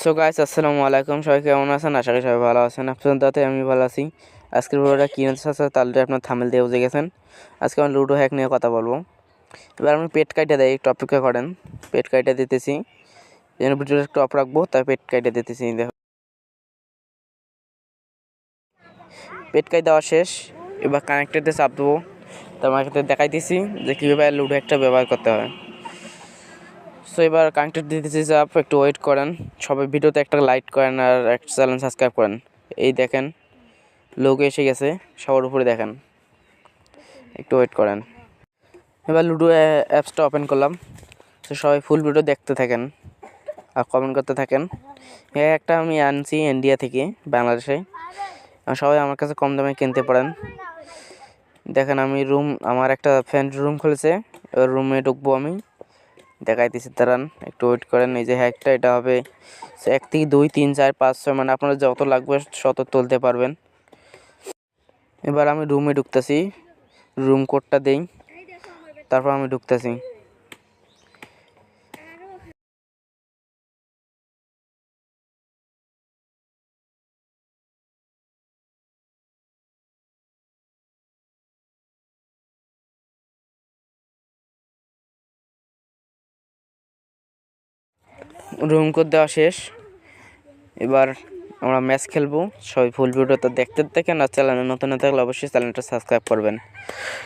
So guys আসসালামু আলাইকুম সবাই কেমন আছেন? আশা করি সবাই ভালো আছেন। আপনাদের দাতে আমি ভালো আছি। আজকের ভিডিওটা কী নিতে আছে তাহলে আপনার থামেল দিয়ে বুঝে গেছেন। আজকে আমি লুডো হ্যাক নিয়ে কথা বলব। এবার আমি পেট কাইটে দেয় একটু অপেক্ষা করেন। পেট কাইটে দিতেছি। যেন ভিডিওটা একটু অফ রাখব, তাই পেট কাইটে দিতেছি দেখো। পেট কাই দেওয়া শেষ। এবার কানেক্টেডে চাপ দেবো। তার মাকে দেখাইতেছি যে কীভাবে লুডো হ্যাকটা ব্যবহার করতে হয়। সো এবার কানেক্টেড দিতেছি আপ, একটু ওয়েট করেন। সবাই ভিডিওতে একটা লাইক করেন আর একটা চ্যানেল সাবস্ক্রাইব করেন। এই দেখেন, লোক এসে গেছে, সবার উপরে দেখেন। একটু ওয়েট করেন। এবার লুডো অ্যাপসটা ওপেন করলাম। তো সবাই ফুল ভিডিও দেখতে থাকেন আর কমেন্ট করতে থাকেন। হ্যাঁ একটা আমি আনছি ইন্ডিয়া থেকে, বাংলাদেশে। সবাই আমার কাছে কম দামে কিনতে পারেন। দেখেন আমি রুম আমার একটা ফ্রেন্ড রুম খুলেছে। এবার রুমে ঢুকবো আমি। দেখাইতেছি, দাঁড়ান, একটু ওয়েট করেন, এই যে হ্যাকটা এটা হবে এক থেকে দুই, তিন, চার, পাঁচ, ছয় মানে আপনারা যত লাগবে শত তুলতে পারবেন। এবার আমি রুমে ঢুকতেছি রুম কোডটা দিই, তারপর আমি ঢুকতেছি। রুম কোড দেওয়া শেষ। এবার আমরা ম্যাচ খেলব। সবাই ফুল ভিডিওটা দেখতে থাকেন আর চ্যানেলে নতুন না থাকলে অবশ্যই চ্যানেলটা সাবস্ক্রাইব করবেন।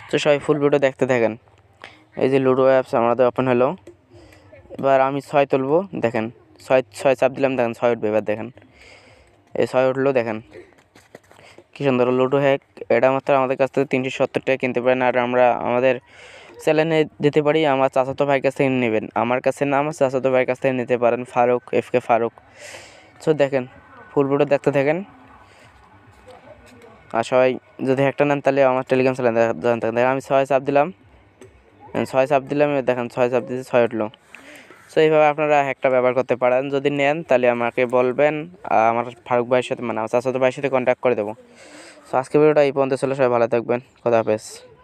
তো সবাই ফুল ভিডিও দেখতে থাকেন। এই যে লুডো অ্যাপস আমাদের ওপেন হলো। এবার আমি ছয় তুলবো, দেখেন। ছয় ছয় চাপ দিলাম, দেখেন, ছয় উঠবে। এবার দেখেন। এই ছয় উঠল, দেখেন। কী সুন্দর লুডো হ্যাক এটা মাত্র আমাদের কাছ থেকে তিনশো সত্তর টাকা কিনতে পারেন। আর আমরা, আমাদের চ্যানেলে দিতে পারি, আমার চাচাতো ভাইয়ের কাছ থেকে নেবেন। আমার কাছে না, আমার চাচাতো ভাইয়ের কাছ থেকে নিতে পারেন Farooq, F K Farooq. So দেখেন ফুল দেখতে থাকেন। আর সবাই যদি একটা নেন তাহলে আমার টেলিগ্রাম চ্যানেল জানতে দেখেন, আমি ছয় চাপ দিলাম। ছয় চাপ দিলাম দেখেন ছয় চাপ দিতে ছয় উঠল। সো এইভাবে আপনারা একটা ব্যবহার করতে পারেন। যদি নেন তাহলে আমাকে বলবেন আমার ফারুক ভাইয়ের সাথে মানে আমার চাচাতো ভাইয়ের সাথে কন্ট্যাক্ট করে দেবো। সো আজকে ভিডিওটা এই পর্যন্ত চলে সবাই ভালো থাকবেন। খোদা হাফেজ।